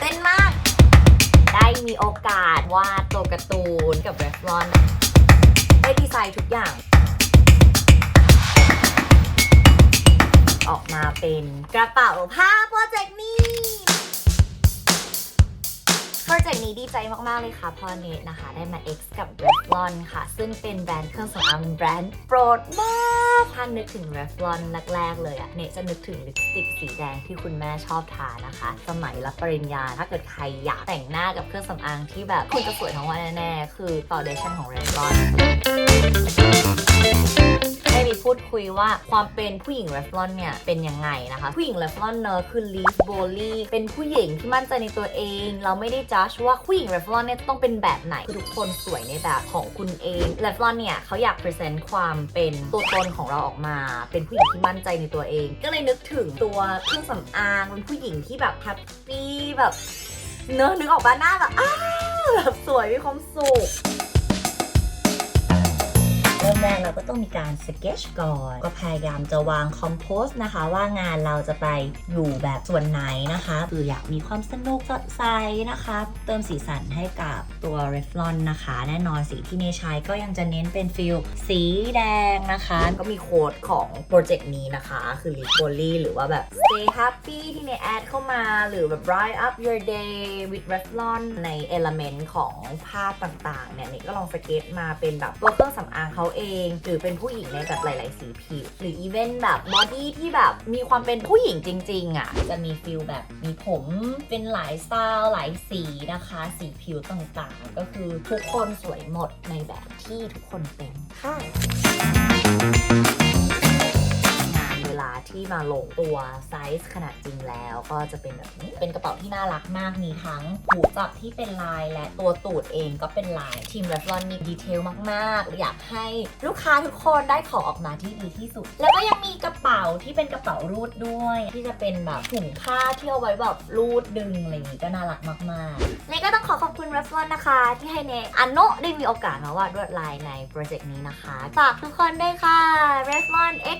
เต้นมาก ได้มีโอกาสวาดตัวการ์ตูนกับเรฟลอนได้ดีไซน์ทุกอย่าง ออกมาเป็นกระเป๋าผ้าโปรเจกต์นี้ จกต์นี้ดีใจมาก ๆ เลยค่ะพอเนทนะคะ ได้มา X กับ Revlon ค่ะ ซึ่งเป็นแบรนด์เครื่องสำอางแบรนด์โปรดมากถ้านึกถึง Revlon แรก ๆ เลยอะเนทจะนึกถึงลิปสติกสีแดงที่คุณแม่ชอบทานะคะ สมัยรับปริญญา ถ้าเกิดใครอยากแต่งหน้ากับเครื่องสำอางที่แบบคุณจะสวยทั้งวันแน่ ๆ คือ Foundation ของ Revlon ได้มี พูดคุยว่าความเป็นผู้หญิง Revlon เนี่ยเป็นยังไงนะคะ ผู้หญิง Revlon เนอะคือ Liz b o l y เป็นผู้หญิงที่มั่นใจในตัวเอง เราไม่ได้จัดว่าผู้หญิง Revlon เนี่ยต้องเป็นแบบไหนคือทุกคนสวยในแบบของคุณเอง Revlon เนี่ยเขาอยาก present ความเป็นตัวตนของเราออกมา เป็นผู้หญิงที่มั่นใจในตัวเอง ก็เลยนึกถึงตัวเครื่องสำอางเป็นผู้หญิงที่แบบแฮปปี้แบบเนอะนึกออกปะหน้าแบบอ้าแบบสวยมีความสุข แรกเราก็ต้องมีการสเก t ชก่อน ก็พยายามจะวางคอมโพสนะคะ ว่างานเราจะไปอยู่แบบส่วนไหนนะคะคืออยากมีความสนุกสดใสนะคะ เติมสีสันให้กับตัว Revlon นะคะ แน่นอนสีที่เนใช้ก็ยังจะเน้นเป็นฟิลสีแดงนะคะ ก็มีโค้ดของโปรเจกต์นี้นะคะ คือ l i p o l y หรือว่าแบบ stay happy ที่ในแอดเข้ามาหรือแบบ bright up your day with Revlon ใน element ของภาพต่างๆเนี่ยนี่ก็ลองสเก็ตมาเป็นแบบตัวเครื่องสำอางเขาเองหรือเป็นผู้หญิงในแบบหลาย ๆ สีผิวหรืออีเวนแบบบอดี้ที่แบบมีความเป็นผู้หญิงจริง ๆ อะ จะมีฟิลแบบมีผมเป็นหลายสไตล์หลายสีนะคะ สีผิวต่าง ๆ ก็คือทุกคนสวยหมดในแบบที่ทุกคนเป็นค่ะ ที่มาลงตัวไซส์ขนาดจริงแล้วก็จะเป็นแบบนี้ เป็นกระเป๋าที่น่ารักมากมีทั้งหูจับที่เป็นลายและตัวตูดเองก็เป็นลายทีม Revlon มีดีเทลมากๆ อยากให้ลูกค้าทุกคนได้ของออกมาที่ดีที่สุด แล้วก็ยังมีกระเป๋าที่เป็นกระเป๋ารูดด้วย ที่จะเป็นแบบถุงผ้าที่เอาไว้แบบรูดดึงอะไรอย่างงี้ก็น่ารักมากๆเนก็ต้องขอขอบคุณ Revlon นะคะ ที่ให้เนอันโนได้มีโอกาสมาวาดลวดลายในโปรเจกต์นี้นะคะฝากทุกคนด้วยค่ะ Revlon X อันโนะ